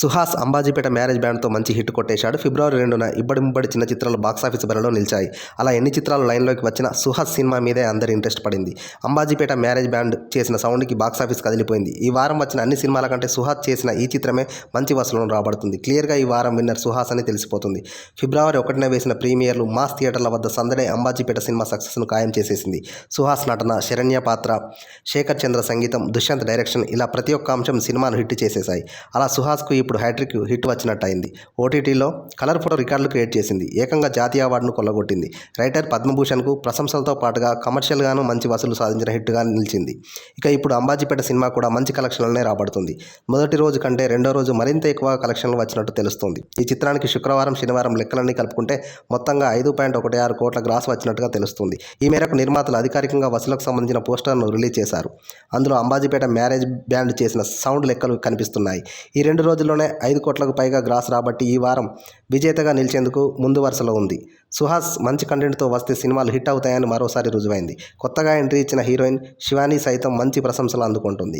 Suhas Ambajipeta marriage బ్యాండ్తో మంచి hit కొట్టేశాడు. ఫిబ్రవరి రెండున ఇబ్బడి చిన్న చిత్రాలు బాక్సాఫీస్ బరిలో నిలిచాయి. అలా ఎన్ని చిత్రాలు లైన్లోకి వచ్చినా సుహాస్ సినిమా మీదే అందరి ఇంట్రెస్ట్ పడింది. అంబాజీపేట మ్యారేజ్ బ్యాండ్ చేసిన సౌండ్కి బాక్సాఫీస్ కదిలిపోయింది. ఈ వారం వచ్చిన అన్ని సినిమాల కంటే సుహాస్ చేసిన ఈ చిత్రమే మంచి వసూలను రాబడుతుంది. క్లియర్గా ఈ వారం విన్నర్ సుహాస్ అని తెలిసిపోతుంది. ఫిబ్రవరి ఒకటిన వేసిన ప్రీమియర్లు మాస్ థియేటర్ల వద్ద సందడే అంబాజీపేట సినిమా సక్సెస్ను ఖాయం చేసేసింది. సుహాస్ నటన శరణ్య పాత్ర శేఖర్ చంద్ర సంగీతం దుష్యంత్ డైరెక్షన్ ఇలా ప్రతి ఒక్క అంశం సినిమాను హిట్ చేసేశాయి. అలా సుహాస్కు ఇప్పుడు హ్యాట్రిక్ హిట్ వచ్చినట్టు అయింది ఓటీటీలో కలర్ ఫోటో రికార్డులు క్రియేట్ చేసింది. ఏకంగా జాతీయ అవార్డును కొల్లగొట్టింది. రైటర్ పద్మభూషణ్కు ప్రశంసలతో పాటుగా కమర్షియల్గాను మంచి వసూలు సాధించిన హిట్గా నిలిచింది. ఇక ఇప్పుడు అంబాజీపేట సినిమా కూడా మంచి కలెక్షన్లనే రాబడుతుంది. మొదటి రోజు కంటే రెండో రోజు మరింత ఎక్కువ కలెక్షన్లు వచ్చినట్టు తెలుస్తుంది. ఈ చిత్రానికి శుక్రవారం శనివారం లెక్కలన్నీ కలుపుకుంటే మొత్తంగా ఐదు పాయింట్ ఒకటి ఆరు కోట్ల గ్రాస్ వచ్చినట్టుగా తెలుస్తుంది. ఈ మేరకు నిర్మాతలు అధికారికంగా వసూలకు సంబంధించిన పోస్టర్ను రిలీజ్ చేశారు. అందులో అంబాజీపేట మ్యారేజ్ బ్యాండ్ చేసిన సౌండ్ లెక్కలు కనిపిస్తున్నాయి. ఈ రెండు రోజుల్లో రోజుల్లోనే ఐదు కోట్లకు పైగా గ్రాస్ రాబట్టి ఈ వారం విజేతగా నిలిచేందుకు ముందు వరుసలో ఉంది. సుహాస్ మంచి కంటెంట్తో వస్తే సినిమాలు హిట్ అవుతాయని మరోసారి రుజువైంది. కొత్తగా ఎంట్రీ ఇచ్చిన హీరోయిన్ శివానీ సైతం మంచి ప్రశంసలు అందుకుంటుంది.